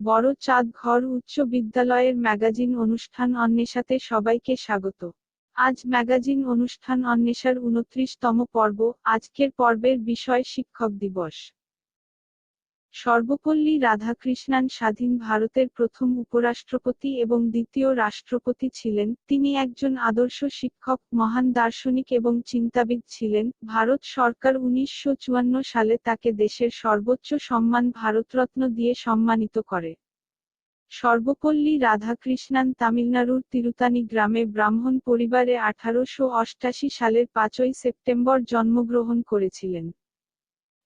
বড় চাঁদ ঘর উচ্চ বিদ্যালয়ের ম্যাগাজিন অনুষ্ঠান অন্বেষাতে সবাইকে স্বাগত। আজ ম্যাগাজিন অনুষ্ঠান অন্বেষার উনত্রিশতম পর্ব, আজকের পর্বের বিষয় শিক্ষক দিবস। সর্বপল্লী রাধাকৃষ্ণান স্বাধীন ভারতের প্রথম উপরাষ্ট্রপতি এবং দ্বিতীয় রাষ্ট্রপতি ছিলেন। তিনি একজন আদর্শ শিক্ষক, মহান দার্শনিক এবং চিন্তাবিদ ছিলেন। ভারত সরকার উনিশশো চুয়ান্ন সালে তাকে দেশের সর্বোচ্চ সম্মান ভারতরত্ন দিয়ে সম্মানিত করে। সর্বপল্লী রাধাকৃষ্ণান তামিলনাড়ুর তিরুতানি গ্রামে ব্রাহ্মণ পরিবারে আঠারোশো সালের পাঁচই সেপ্টেম্বর জন্মগ্রহণ করেছিলেন।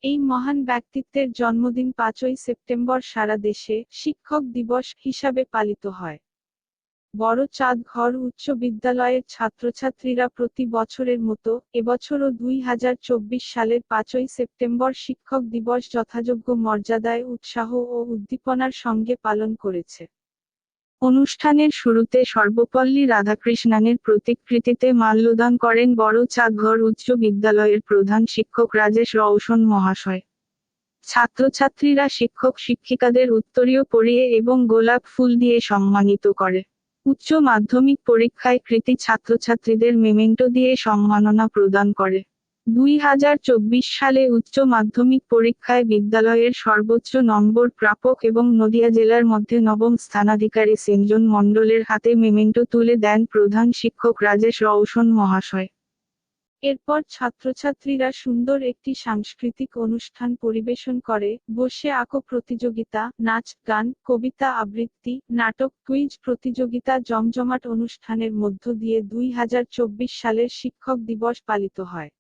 এই মহান ব্যক্তিত্বের জন্মদিন পাঁচই সেপ্টেম্বর সারা দেশে শিক্ষক দিবস হিসাবে পালিত হয়। বড় চাঁদ ঘর উচ্চ বিদ্যালয়ের ছাত্রছাত্রীরা প্রতি বছরের মতো এবছরও দুই হাজার চব্বিশ সালের পাঁচই সেপ্টেম্বর শিক্ষক দিবস যথাযোগ্য মর্যাদায়, উৎসাহ ও উদ্দীপনার সঙ্গে পালন করেছে। অনুষ্ঠানের শুরুতে সর্বপল্লী রাধাকৃষ্ণানের প্রতিকৃতিতে মাল্যদান করেন বড় চাঁদঘর উচ্চ বিদ্যালয়ের প্রধান শিক্ষক রাজেশ রওশন মহাশয়। ছাত্রছাত্রীরা শিক্ষক শিক্ষিকাদের উত্তরীয় পরিয়ে এবং গোলাপ ফুল দিয়ে সম্মানিত করে। উচ্চ মাধ্যমিক পরীক্ষায় কৃতি ছাত্রছাত্রীদের মেমেন্টো দিয়ে সম্মাননা প্রদান করে। দুই হাজার চব্বিশ সালে উচ্চ মাধ্যমিক পরীক্ষায় বিদ্যালয়ের সর্বোচ্চ নম্বর প্রাপক এবং নদিয়া জেলার মধ্যে নবম স্থানাধিকারী সেনজন মণ্ডলের হাতে মেমেন্টো তুলে দেন প্রধান শিক্ষক রাজেশ রওশন মহাশয়। এরপর ছাত্রছাত্রীরা সুন্দর একটি সাংস্কৃতিক অনুষ্ঠান পরিবেশন করে, বসে আঁকো প্রতিযোগিতা, নাচ, গান, কবিতা আবৃত্তি, নাটক, কুইজ প্রতিযোগিতা, জমজমাট অনুষ্ঠানের মধ্য দিয়ে দুই হাজার চব্বিশ সালের শিক্ষক দিবস পালিত হয়।